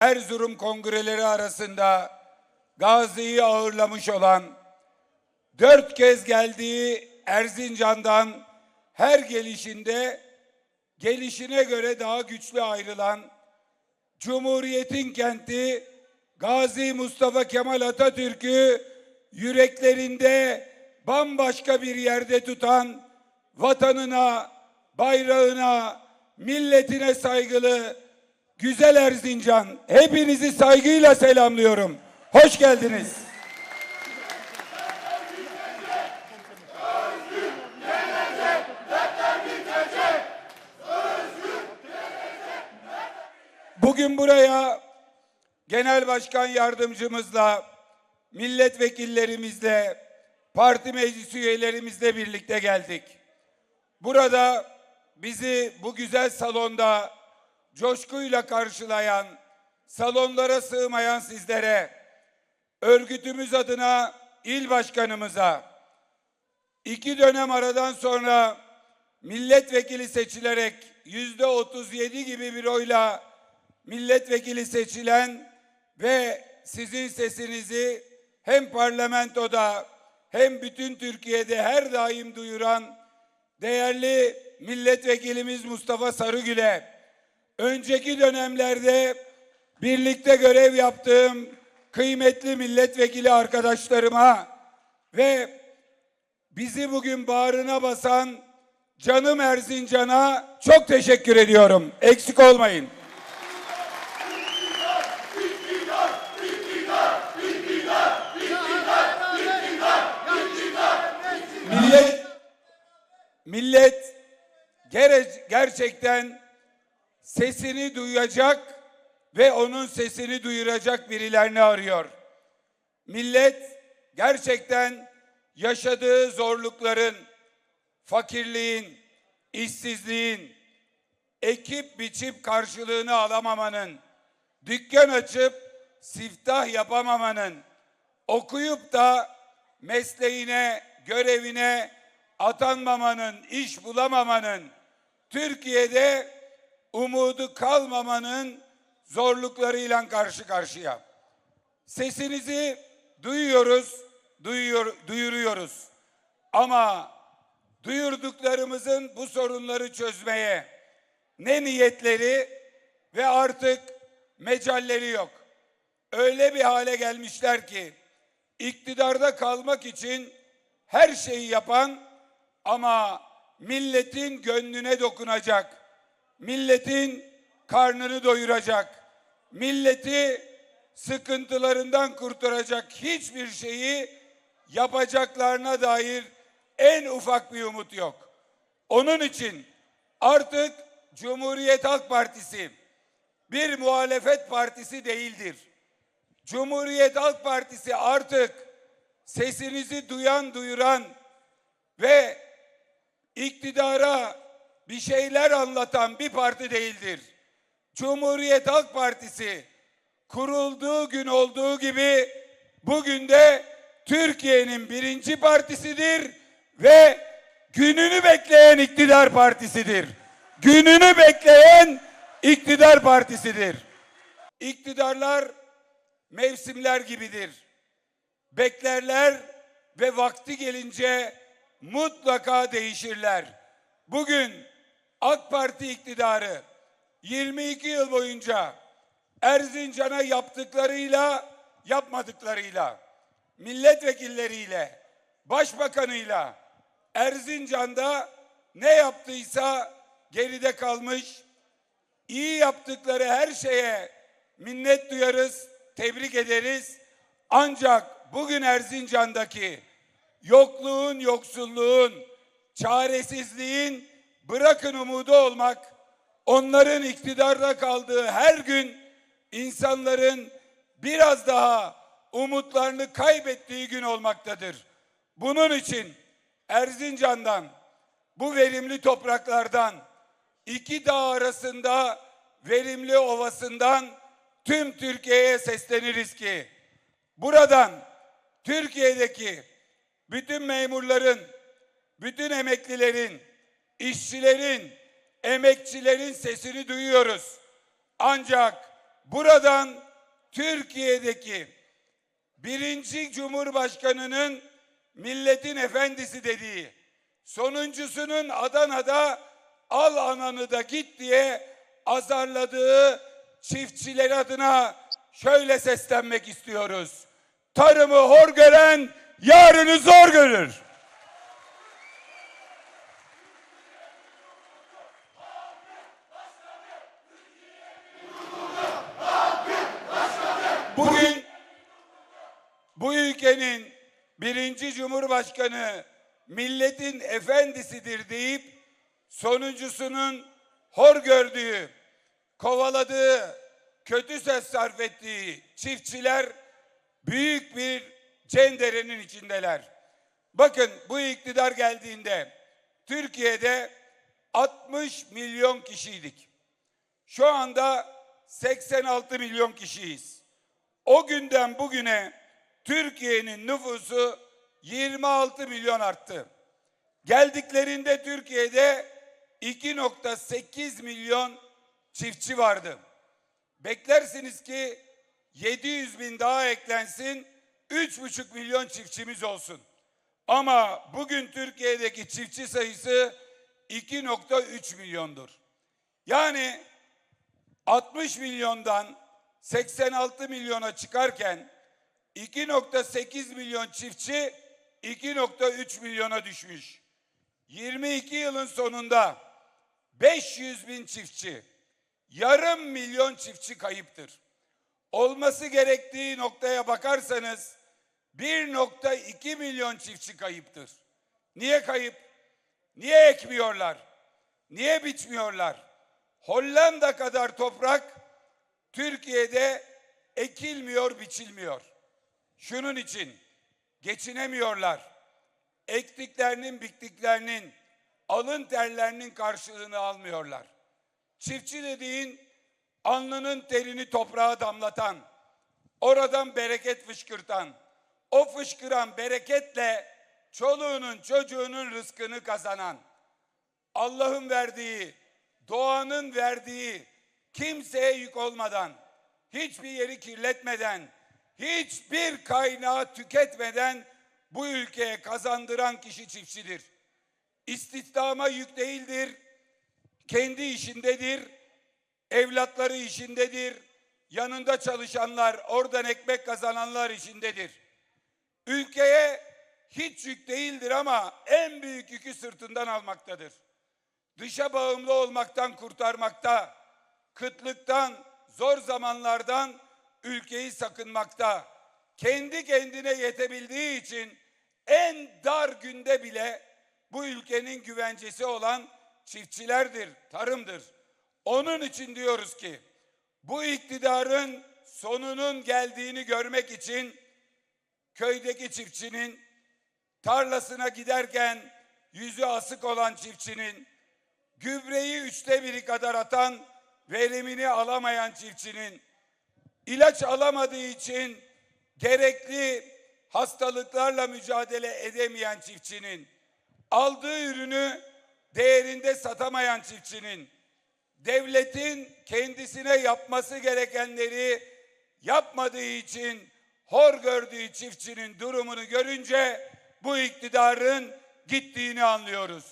Erzurum kongreleri arasında Gazi'yi ağırlamış olan, dört kez geldiği Erzincan'dan her gelişinde gelişine göre daha güçlü ayrılan Cumhuriyet'in kenti Gazi Mustafa Kemal Atatürk'ü yüreklerinde bambaşka bir yerde tutan vatanına, bayrağına, milletine saygılı güzel Erzincan hepinizi saygıyla selamlıyorum. Hoş geldiniz. Bugün buraya Genel Başkan Yardımcımızla, milletvekillerimizle, parti meclis üyelerimizle birlikte geldik. Burada bizi bu güzel salonda coşkuyla karşılayan, salonlara sığmayan sizlere, örgütümüz adına il başkanımıza, iki dönem aradan sonra milletvekili seçilerek yüzde 37 gibi bir oyla milletvekili seçilen ve sizin sesinizi hem parlamentoda hem bütün Türkiye'de her daim duyuran değerli milletvekilimiz Mustafa Sarıgül'e önceki dönemlerde birlikte görev yaptığım kıymetli milletvekili arkadaşlarıma ve bizi bugün bağrına basan canım Erzincan'a çok teşekkür ediyorum. Eksik olmayın. Millet millet gerçekten sesini duyacak ve onun sesini duyuracak birilerini arıyor. Millet gerçekten yaşadığı zorlukların, fakirliğin, işsizliğin, ekip biçip karşılığını alamamanın, dükkan açıp siftah yapamamanın, okuyup da mesleğine, görevine atanmamanın, iş bulamamanın, Türkiye'de umudu kalmamanın zorluklarıyla karşı karşıya. Sesinizi duyuyoruz, duyuyor, duyuruyoruz. Ama duyurduklarımızın bu sorunları çözmeye ne niyetleri ve artık mecalleri yok. Öyle bir hale gelmişler ki iktidarda kalmak için her şeyi yapan ama milletin gönlüne dokunacak, milletin karnını doyuracak, milleti sıkıntılarından kurtaracak hiçbir şeyi yapacaklarına dair en ufak bir umut yok. Onun için artık Cumhuriyet Halk Partisi bir muhalefet partisi değildir. Cumhuriyet Halk Partisi artık sesinizi duyan duyuran ve iktidara bir şeyler anlatan bir parti değildir. Cumhuriyet Halk Partisi kurulduğu gün olduğu gibi bugün de Türkiye'nin birinci partisidir ve gününü bekleyen iktidar partisidir. Gününü bekleyen iktidar partisidir. İktidarlar mevsimler gibidir. Beklerler ve vakti gelince mutlaka değişirler. Bugün AK Parti iktidarı 22 yıl boyunca Erzincan'a yaptıklarıyla, yapmadıklarıyla, milletvekilleriyle, başbakanıyla Erzincan'da ne yaptıysa geride kalmış, iyi yaptıkları her şeye minnet duyarız, tebrik ederiz. Ancak bugün Erzincan'daki yokluğun, yoksulluğun, çaresizliğin bırakın umudu olmak, onların iktidarda kaldığı her gün insanların biraz daha umutlarını kaybettiği gün olmaktadır. Bunun için Erzincan'dan, bu verimli topraklardan, iki dağ arasında verimli ovasından tüm Türkiye'ye sesleniriz ki buradan Türkiye'deki bütün memurların, bütün emeklilerin, işçilerin, emekçilerin sesini duyuyoruz. Ancak buradan Türkiye'deki birinci Cumhurbaşkanı'nın milletin efendisi dediği, sonuncusunun Adana'da al ananı da git diye azarladığı çiftçiler adına şöyle seslenmek istiyoruz. Tarımı hor gören yarını zor görür. Bugün bu ülkenin birinci cumhurbaşkanı milletin efendisidir deyip sonuncusunun hor gördüğü, kovaladığı, kötü söz sarf ettiği çiftçiler büyük bir cenderenin içindeler. Bakın bu iktidar geldiğinde Türkiye'de 60 milyon kişiydik. Şu anda 86 milyon kişiyiz. O günden bugüne Türkiye'nin nüfusu 26 milyon arttı. Geldiklerinde Türkiye'de 2.8 milyon çiftçi vardı. Beklersiniz ki 700 bin daha eklensin, 3,5 milyon çiftçimiz olsun. Ama bugün Türkiye'deki çiftçi sayısı 2.3 milyondur. Yani 60 milyondan 86 milyona çıkarken 2.8 milyon çiftçi 2.3 milyona düşmüş. 22 yılın sonunda 500 bin çiftçi, yarım milyon çiftçi kayıptır. Olması gerektiği noktaya bakarsanız 1.2 milyon çiftçi kayıptır. Niye kayıp? Niye ekmiyorlar? Niye biçmiyorlar? Hollanda kadar toprak Türkiye'de ekilmiyor, biçilmiyor. Şunun için geçinemiyorlar. Ektiklerinin, biktiklerinin, alın terlerinin karşılığını almıyorlar. Çiftçi dediğin alnının terini toprağa damlatan, oradan bereket fışkırtan, o fışkıran bereketle çoluğunun çocuğunun rızkını kazanan, Allah'ın verdiği, doğanın verdiği, kimseye yük olmadan, hiçbir yeri kirletmeden, hiçbir kaynağı tüketmeden bu ülkeye kazandıran kişi çiftçidir. İstihdama yük değildir, kendi işindedir, evlatları işindedir, yanında çalışanlar, oradan ekmek kazananlar işindedir. Ülkeye hiç yük değildir ama en büyük yükü sırtından almaktadır. Dışa bağımlı olmaktan kurtarmakta, kıtlıktan, zor zamanlardan ülkeyi sakınmakta. Kendi kendine yetebildiği için en dar günde bile bu ülkenin güvencesi olan çiftçilerdir, tarımdır. Onun için diyoruz ki bu iktidarın sonunun geldiğini görmek için köydeki çiftçinin tarlasına giderken yüzü asık olan çiftçinin gübreyi üçte biri kadar atan verimini alamayan çiftçinin ilaç alamadığı için gerekli hastalıklarla mücadele edemeyen çiftçinin aldığı ürünü değerinde satamayan çiftçinin devletin kendisine yapması gerekenleri yapmadığı için hor gördüğü çiftçinin durumunu görünce bu iktidarın gittiğini anlıyoruz.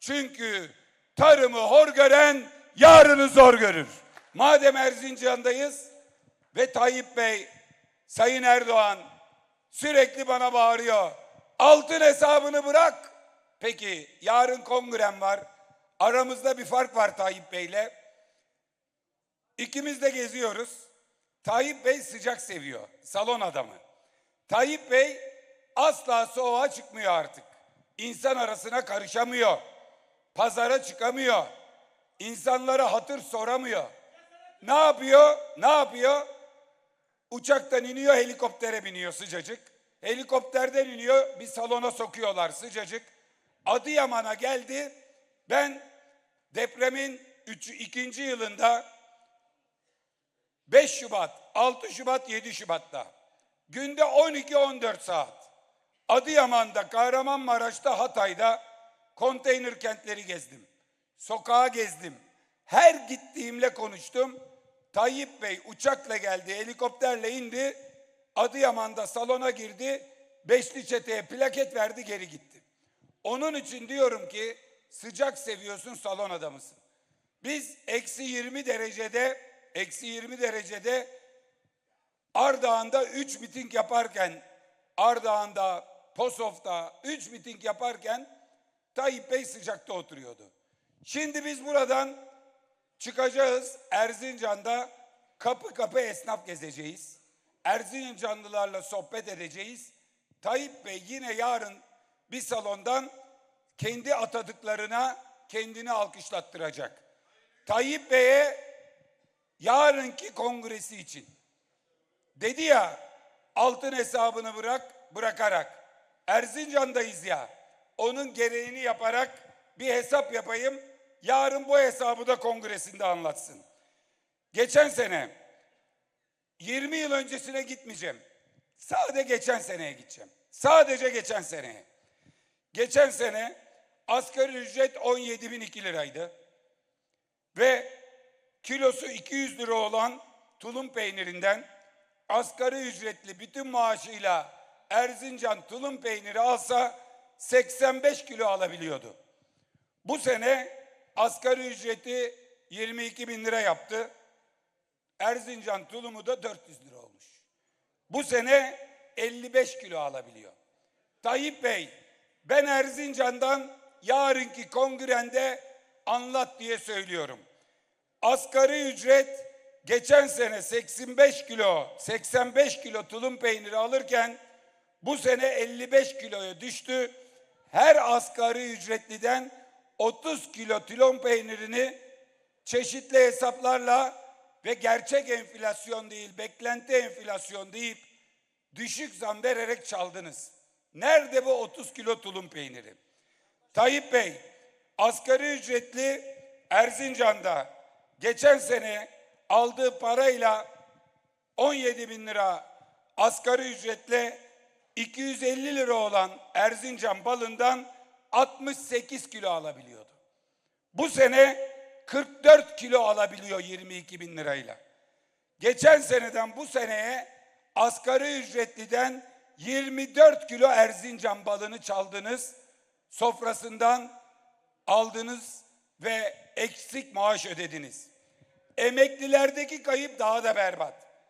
Çünkü tarımı hor gören yarını zor görür. Madem Erzincan'dayız ve Tayyip Bey, Sayın Erdoğan sürekli bana bağırıyor. Altın hesabını bırak. Peki yarın kongrem var. Aramızda bir fark var Tayyip Bey'le. İkimiz de geziyoruz. Tayyip Bey sıcak seviyor. Salon adamı. Tayyip Bey asla soğuğa çıkmıyor artık. İnsan arasına karışamıyor. Pazara çıkamıyor. İnsanlara hatır soramıyor. Ne yapıyor? Ne yapıyor? Uçaktan iniyor, helikoptere biniyor sıcacık. Helikopterden iniyor, bir salona sokuyorlar sıcacık. Adıyaman'a geldi. Ben depremin 3. 2. yılında 5 Şubat, 6 Şubat, 7 Şubat'ta günde 12-14 saat Adıyaman'da, Kahramanmaraş'ta, Hatay'da konteyner kentleri gezdim. Sokağa gezdim. Her gittiğimle konuştum. Tayyip Bey uçakla geldi, helikopterle indi. Adıyaman'da salona girdi. Beşli çeteye plaket verdi geri gitti. Onun için diyorum ki sıcak seviyorsun salon adamısın. Biz eksi 20 derecede eksi 20 derecede Ardahan'da 3 miting yaparken Ardahan'da Posof'ta 3 miting yaparken Tayyip Bey sıcakta oturuyordu. Şimdi biz buradan çıkacağız Erzincan'da kapı kapı esnaf gezeceğiz. Erzincanlılarla sohbet edeceğiz. Tayyip Bey yine yarın bir salondan kendi atadıklarına kendini alkışlattıracak. Tayyip Bey'e yarınki kongresi için dedi ya altın hesabını bırak bırakarak Erzincan'dayız ya onun gereğini yaparak bir hesap yapayım yarın bu hesabı da kongresinde anlatsın. Geçen sene 20 yıl öncesine gitmeyeceğim. Sadece geçen seneye gideceğim. Sadece geçen seneye. Geçen sene asgari ücret 17.002 liraydı. Ve kilosu 200 lira olan tulum peynirinden asgari ücretli bütün maaşıyla Erzincan tulum peyniri alsa 85 kilo alabiliyordu. Bu sene asgari ücreti 22 bin lira yaptı. Erzincan tulumu da 400 lira olmuş. Bu sene 55 kilo alabiliyor. Tayyip Bey, ben Erzincan'dan yarınki kongrende anlat diye söylüyorum. Asgari ücret geçen sene 85 kilo, 85 kilo tulum peyniri alırken bu sene 55 kiloya düştü. Her asgari ücretliden 30 kilo tulum peynirini çeşitli hesaplarla ve gerçek enflasyon değil, beklenti enflasyon deyip düşük zam vererek çaldınız. Nerede bu 30 kilo tulum peyniri? Tayyip Bey, asgari ücretli Erzincan'da geçen sene aldığı parayla 17 bin lira asgari ücretle 250 lira olan Erzincan balından 68 kilo alabiliyordu. Bu sene 44 kilo alabiliyor 22 bin lirayla. Geçen seneden bu seneye asgari ücretliden 24 kilo Erzincan balını çaldınız. Sofrasından aldınız ve eksik maaş ödediniz. Emeklilerdeki kayıp daha da berbat.